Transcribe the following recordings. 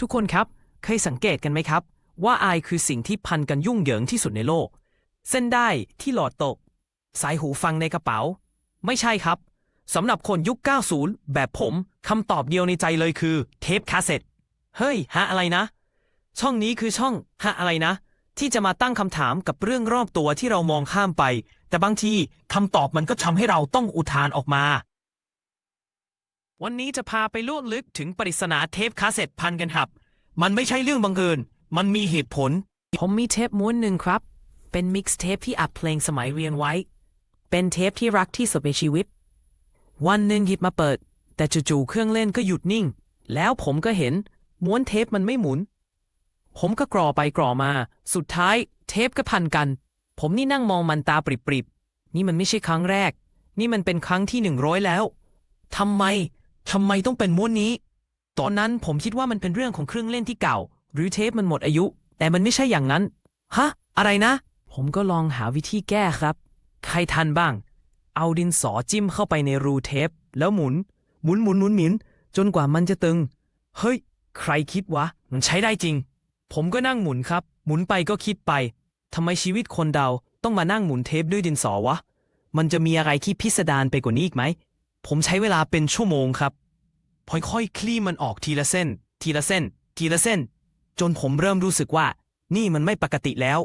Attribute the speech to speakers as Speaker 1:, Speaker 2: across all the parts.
Speaker 1: ทุกคนครับ เคยสังเกตกันไหมครับ ว่าอายคือสิ่งที่พันกันยุ่งเหยิงที่สุดในโลก เส้นได้ที่หลอดตก สายหูฟังในกระเป๋า ไม่ใช่ครับสำหรับคนยุค 90 แบบผมคำตอบเดียวในใจเลยคือ เทปคาสเซ็ตเฮ้ยหาอะไรนะ ช่องนี้คือช่องหาอะไรนะ ที่จะมาตั้งคำถามกับเรื่องรอบตัวที่เรามองข้ามไป แต่บางทีคำตอบมันก็ทำให้เราต้องอุทานออกมา วันนี้จะพาไปลุ่ลึกถึงปริศนาเทปคาสเซ็ตพันกันครับ มันไม่ใช่เรื่องบังเอิญ มันมีเหตุผล ผมมีเทปม้วนหนึ่งครับ เป็นมิกซ์เทปที่อัดเพลงสมัยเรียนไว้ เป็นเทปที่รักที่สุดในชีวิต วันหนึ่งหยิบมาเปิด แต่จู่ๆเครื่องเล่นก็หยุดนิ่ง แล้วผมก็เห็น ม้วนเทปมันไม่หมุน ผมก็กรอไปกรอมา สุดท้าย เทปก็พันกัน ผมนี่นั่งมองมันตาปริบๆนี่มันไม่ใช่ครั้งแรก นี่มันเป็นครั้งที่หนึ่งร้อยแล้วทำไม ทำไมต้องเป็นม้วนนี้ ตอนนั้นผมคิดว่ามันเป็นเรื่องของเครื่องเล่นที่เก่า หรือเทปมันหมดอายุ แต่มันไม่ใช่อย่างนั้น ฮะ อะไรนะ ผมก็ลองหาวิธีแก้ครับ ใครทันบ้าง เอาดินสอจิ้มเข้าไปในรูเทป แล้วหมุน หมุนหมุนหมุนหมุนจนกว่ามันจะตึง เฮ้ย ใครคิดวะ มันใช้ได้จริง ผมก็นั่งหมุนครับ หมุนไปก็คิดไปทำไมชีวิตคนเราต้องมานั่งหมุนเทปด้วยดินสอวะ มันจะมีอะไรที่พิสดารไปกว่านี้อีกไหม ผมใช้เวลาเป็นชั่วโมงครับค่อยๆคลี่มันออกทีละเส้น ทีละเส้น ทีละเส้น จนผมเริ่มรู้สึกว่า นี่มันไม่ปกติแล้ว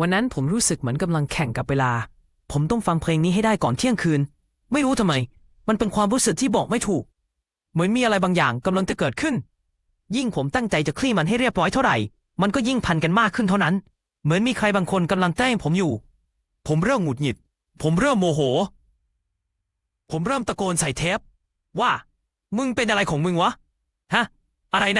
Speaker 1: วันนั้นผมรู้สึกเหมือนกำลังแข่งกับเวลา ผมต้องฟังเพลงนี้ให้ได้ก่อนเที่ยงคืน ไม่รู้ทำไม มันเป็นความรู้สึกที่บอกไม่ถูก เหมือนมีอะไรบางอย่างกำลังจะเกิดขึ้น ยิ่งผมตั้งใจจะคลี่มันให้เรียบร้อยเท่าไหร่ มันก็ยิ่งพันกันมากขึ้นเท่านั้น เหมือนมีใครบางคนกำลังแกล้งผมอยู่ ผมเริ่มหงุดหงิด ผมเริ่มโมโห ผมเริ่มตะโกนใส่เทปว่า มึงเป็นอะไรของมึงวะ ฮะ อะไรนะ